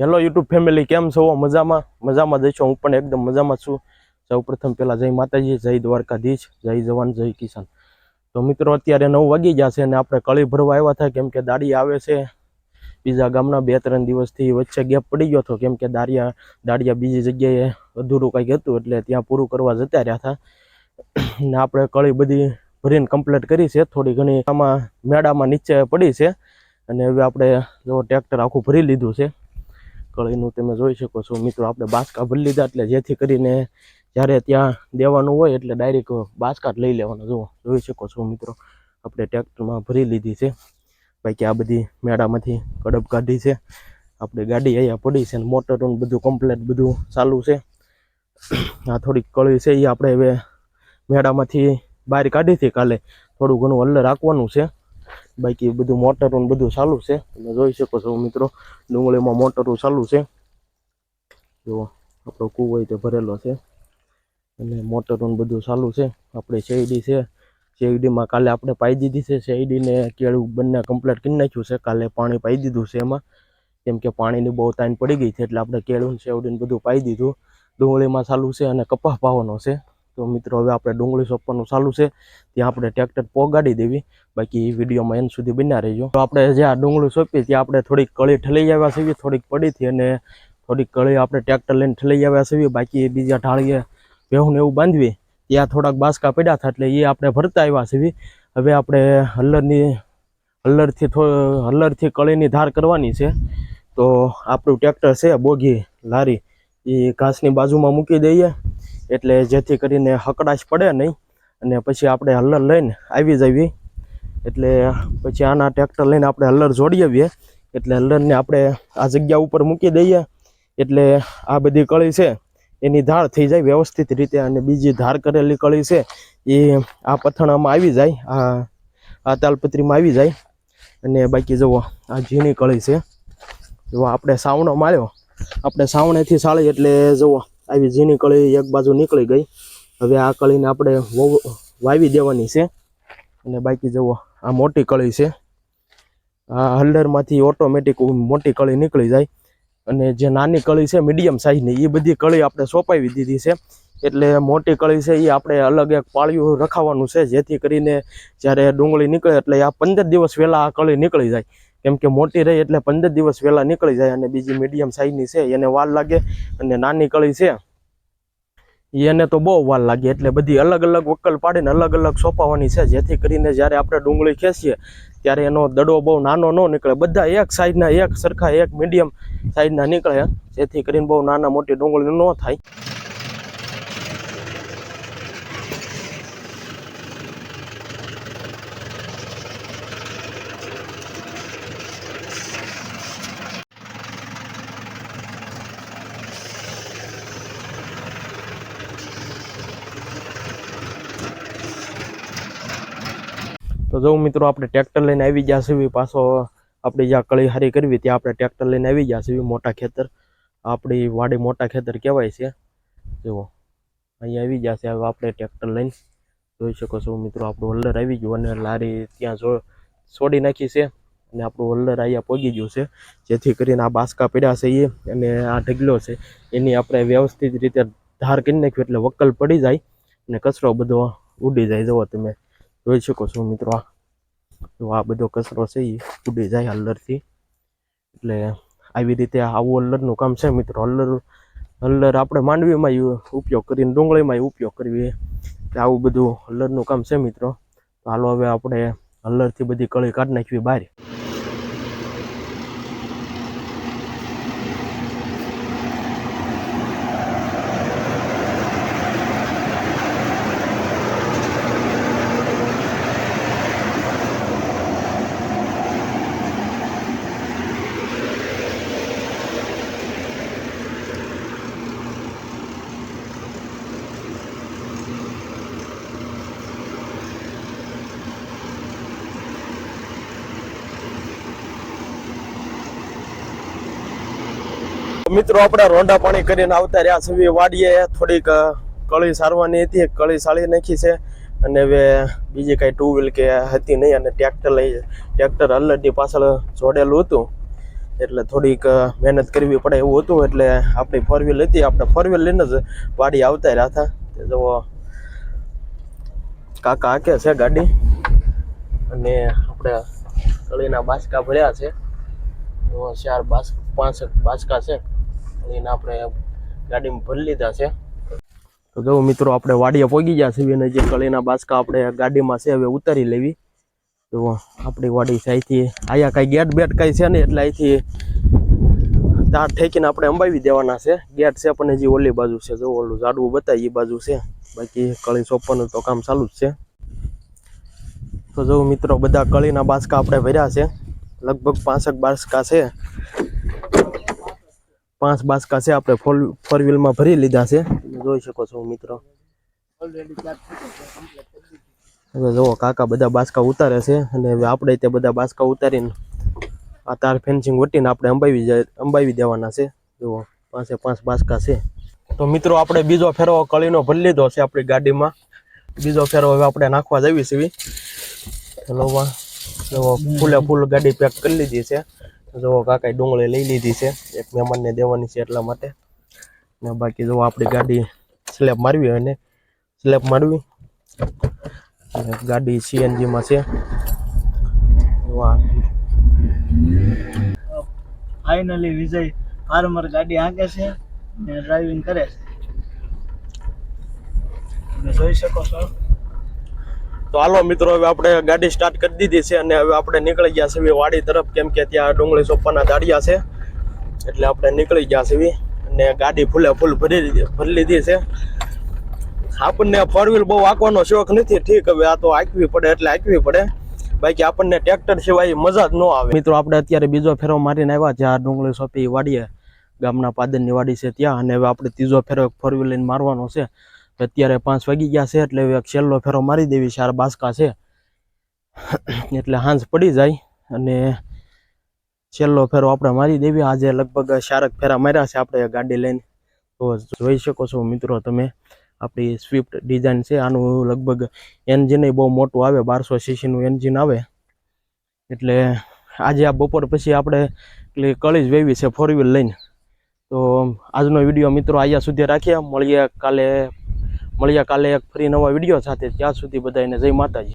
Hello YouTube family, કેમ છો? મજામાં? મજામાં જઈશું હું પણ એકદમ મજામાં છું. સૌ પ્રથમ પહેલાં જય માતાજી, જય દ્વારકાધીશ, જય જવાન, જય કિસાન. તો મિત્રો, અત્યારે નવ વાગી ગયા છે અને આપણે કળી ભરવા આવ્યા હતા, કેમ કે દાડી આવે છે. બીજા ગામના બે ત્રણ દિવસથી વચ્ચે ગેપ પડી ગયો હતો, કેમ કે દાડિયા દાડિયા બીજી જગ્યાએ અધૂરું કંઈક હતું એટલે ત્યાં પૂરું કરવા જતા રહ્યા હતા. ને આપણે કળી બધી ભરીને કમ્પ્લીટ કરી છે. થોડી ઘણી આમાં મેળામાં નીચે પડી છે. અને હવે આપણે જો ટ્રેક્ટર આખું ભરી લીધું છે. કળીનું તમે જોઈ શકો છો. મિત્રો, આપણે બાસકા ભરી લીધા એટલે જેથી કરીને જ્યારે ત્યાં દેવાનું હોય એટલે ડાયરેક્ટ બાસકા જ લઈ લેવાના. જુઓ, જોઈ શકો છો મિત્રો, આપણે ટ્રેક્ટરમાં ભરી લીધી છે. બાકી આ બધી મેળામાંથી કડપ કાઢી છે. આપણે ગાડી અહીંયા પડી છે ને મોટરનું બધું કમ્પ્લેટ બધું ચાલુ છે. આ થોડીક કળી છે એ આપણે હવે મેળામાંથી બહાર કાઢી હતી કાલે થોડું ઘણું હલ્લે રાખવાનું છે. બાકી બધું મોટરો બધું ચાલુ છે. તમે જોઈ શકો છો મિત્રો, ડુંગળીમાં મોટરો ચાલુ છે. જુઓ આપણો કૂવો તે ભરેલો છે. અને મોટરો બધું ચાલુ છે. આપણે શેરડી છે. શેરડીમાં કાલે આપણે પાઈ દીધી છે. શેરડીને કેળું બંને કમ્પ્લીટ કરી નાખ્યું છે. કાલે પાણી પાઈ દીધું છે એમાં. કેમ કે પાણીની બહુ તાણ પડી ગઈ છે એટલે આપણે કેળું શેરડીને બધું પાઈ દીધું. ડુંગળીમાં ચાલુ છે અને કપાસ પાવાનો છે. તો મિત્રો, હવે આપણે ડુંગળી સોંપવાનું ચાલુ છે. ત્યાં આપણે ટ્રેક્ટર પોગાડી દેવી. બાકી એ વિડીયોમાં એન સુધી બન્યા રહીજો. તો આપણે જે આ ડુંગળી સોંપી, ત્યાં આપણે થોડીક કળી ઠલાઈ આવ્યા છીએ, થોડીક પડી હતી અને થોડીક કળી આપણે ટ્રેક્ટર લઈને ઠલાઈ આવ્યા છીએ. બાકી બીજા ઢાળીએ ભેહું એવું બાંધવી, ત્યાં થોડાક બાસકા પડ્યા હતા એટલે એ આપણે ભરતા આવ્યા છીએ. હવે આપણે હલ્લરની, હલ્લરથી હલ્લરથી કળીની ધાર કરવાની છે. તો આપણું ટ્રેક્ટર છે, બોગી લારી. એ ઘાસની બાજુમાં મૂકી દઈએ. એટલે જેથી કરીને હકડાશ પડે નહીં અને પછી આપણે હલ્લર લઈને આવી જઈએ. એટલે પછી આના ટ્રેક્ટર લઈને આપણે હલ્લર જોડી આવીએ એટલે હલ્લરને આપણે આ જગ્યા ઉપર મૂકી દઈએ. એટલે આ બધી કળી છે એની ધાર થઈ જાય વ્યવસ્થિત રીતે અને બીજી ધાર કરેલી કળી છે એ આ પથણામાં આવી જાય, આ આ તાલપત્રીમાં આવી જાય. અને બાકી જુઓ, આ ઝીણી કળી છે. જો આપણે સાવણો માર્યો. આપણે સાવણેથી સાળી, એટલે જુઓ આવી ઝીણી કળી એક બાજુ નીકળી ગઈ. હવે આ કળીને આપણે વવ- દેવાની છે. અને બાકી જુઓ, આ મોટી કળી છે. આ હલ્ડરમાંથી ઓટોમેટિક મોટી કળી નીકળી જાય. અને જે નાની કળી છે મીડિયમ સાઇઝની એ બધી કળી આપણે સોંપાવી દીધી છે. એટલે મોટી કળી છે એ આપણે અલગ એક પાળિયું રખાવાનું છે, જેથી કરીને જ્યારે ડુંગળી નીકળે એટલે આ પંદર દિવસ પહેલાં આ કળી નીકળી જાય. કેમ કે મોટી રહી એટલે પંદર દિવસ વહેલા નીકળી જાય અને બીજી મીડિયમ સાઈઝની છે, એને વાર લાગે અને નાની કળી છે. એને તો બહુ વાર લાગે એટલે બધી અલગ અલગ વકલ પાડીને અલગ અલગ સોંપાવાની છે. જેથી કરીને જ્યારે આપણે ડુંગળી ખેંચીએ ત્યારે એનો દડો બહુ નાનો ન નીકળે. બધા એક સાઈઝના એક સરખા, એક મીડિયમ સાઈઝના નીકળે. જેથી કરીને બહુ નાના મોટી ડુંગળી ન થાય. તો જો મિત્રો આપણે ટ્રેક્ટર લઈને આવી ગયા છીએ, પાછો આપણે જ્યાં કળી હારી કરવી ત્યાં આપણે ટ્રેક્ટર લઈને આવી ગયા છીએ, મોટા ખેતર. આપણી વાડી મોટા ખેતર કહેવાય છે. જુઓ, અહીંયા આવી ગયા છે, હવે આપણે ટ્રેક્ટર લઈને. જોઈ શકો છો મિત્રો, આપણું હોલ્ડર આવી ગયું અને લારી ત્યાં જો છોડી નાખી છે અને આપણું હોલ્ડર અહીંયા પહોંચી ગયું છે. જેથી કરીને આ બાસકા પડ્યા છે એ અને આ ઢગલો છે. એની આપણે વ્યવસ્થિત રીતે ધાર કરી નાખ્યું એટલે વકલ પડી જાય અને કચરો બધો ઉડી જાય. જુઓ તમે જોઈ શકો છો મિત્રો આ. તો આ બધો કચરો છે એ ઉડી જાય હલ્લરથી. એટલે આવી રીતે આવું હલ્લરનું કામ છે મિત્રો. હલ્લર હલ્લર આપણે માંડવીમાં ઉપયોગ કરીને ડુંગળીમાં ઉપયોગ કરવી એટલે આવું બધું હલ્લરનું કામ છે મિત્રો. તો હાલો હવે આપણે હલ્લરથી બધી કળી કાઢી નાખવી બહાર. મિત્રો, આપણે રોંડા પાણી કરીને આવતા રહ્યા છીએ. વાડીએ થોડીક કળી સારવાની હતી. કળી સાળી નાખી છે. અને હવે બીજી કાંઈ ટુ વ્હીલ કે હતી નહીં અને ટ્રેક્ટર લઈ, ટ્રેક્ટર હલ્લરની પાછળ જોડેલું હતું. એટલે થોડીક મહેનત કરવી પડે એવું હતું. એટલે આપણી ફોર વ્હીલ હતી. આપણે ફોર વ્હીલ લઈને જ વાડી આવતા રહ્યા હતા. તે જુઓ, કાકા હાકે છે ગાડી. અને આપણે કળીના બાસકા ભર્યા છે. ચાર બાસ પાંચ બાસકા છે. કળીના આપણે ગાડીમાં ભરી લીધા છે. તો જો મિત્રો, આપણે વાડીએ પોગી ગયા છીએ. અને જે કળીના બાસકા આપણે ગાડીમાં છે, હવે ઉતારી લેવી. તો આપણી વાડી છે અહીંથી. અહીંયા કાંઈ ગેટ બેટ કાંઈ છે ને એટલે અહીંથી તાર ઠેકીને આપણે અંબાવી દેવાના છે. ગેટ છે, પણ હજી ઓલી બાજુ છે. જો ઓલું ઝાડવું બતાવી એ બાજુ છે. બાકી કળી સોંપવાનું તો કામ ચાલુ જ છે. તો જો મિત્રો, બધા કળીના બાસકા આપણે ભર્યા છે. લગભગ પાંસઠ બાસકા છે. પાંચ બાસકા છે આપણે ફોર ફોર વ્હીલમાં ભરી લીધા છે. જોઈ શકો છો મિત્રો. હવે જુઓ કાકા બધા બાસકા ઉતારે છે અને હવે આપણે તે બધા બાસકા ઉતારીને આ તાર ફેન્સિંગ વટીને આપણે અંબાવી જાય અંબાવી દેવાના છે. જુઓ પાંચે પાંચ બાસકા છે. તો મિત્રો આપણે બીજો ફેરો કળીનો ભરી લીધો છે આપણી ગાડીમાં. બીજો ફેરો હવે આપણે નાખવા જઈએ છીએ ચલો ફૂલે ફૂલ ગાડી પેક કરી લીધી છે. જુઓ કાકાએ ડુંગળી લઈ લીધી છે, એક મહેમાનને દેવાની છે એટલા માટે. ને બાકી જુઓ આપણી ગાડી સ્લેબ મારવી અને સ્લેબ મારવી. ગાડી સીએનજીમાં છે. વાહ ફાઇનલી વિજય ફાર્મર ગાડી હાંકે છે ને ડ્રાઇવિંગ કરે છે. જોઈ શકો છો. તો હાલો મિત્રો, હવે આપણે ગાડી સ્ટાર્ટ કરી દીધી છે અને હવે આપણે નીકળી ગયા છીએ વાડી તરફ, કેમ કે ત્યાં ડુંગળી સોપાના દાડિયા છે. એટલે આપણે નીકળી ગયા છીએ અને ગાડી ફૂલે ફૂલ ભરી ભરી લીધી છે. આપણને ફોર વ્હીલ બહુ આંકવાનો શોખ નથી, ઠીક, હવે આ તો આંકવી પડે એટલે આંકવી પડે. બાકી આપણને ટ્રેક્ટર સિવાય મજા જ ન આવે. મિત્રો, આપણે અત્યારે બીજો ફેરો મારીને આવ્યા જ્યાં ડુંગળી સોપી વાડીએ, ગામના પાદરની વાડી છે ત્યાં, અને હવે આપણે ત્રીજો ફેરો ફોર વ્હીલ લઈને મારવાનો છે. અત્યારે પાંચ વાગી ગયા છે એટલે એક છેલ્લો ફેરો મારી દેવી ચાર બાસકા છે. એટલે હાંજ પડી જાય અને છેલ્લો ફેરો આપણે મારી દેવી. આજે લગભગ શારક ફેરા માર્યા છે આપણે ગાડી લઈને. તો જોઈ શકો છો મિત્રો તમે, આપણી સ્વિફ્ટ ડિઝાઇન છે. આનું લગભગ એન્જિન બહુ મોટું આવે, બારસો સીસીનું એન્જિન આવે. એટલે આજે આ બપોર પછી આપણે એટલે કળી જ વેવી છે ફોર વ્હીલ લઈને. તો આજનો વીડિયો મિત્રો અહીંયા સુધી રાખીએ મળીએ કાલે મળીએ કાલે એક ફરી નવા વીડિયો સાથે ત્યાં સુધી બધાને જય માતાજી.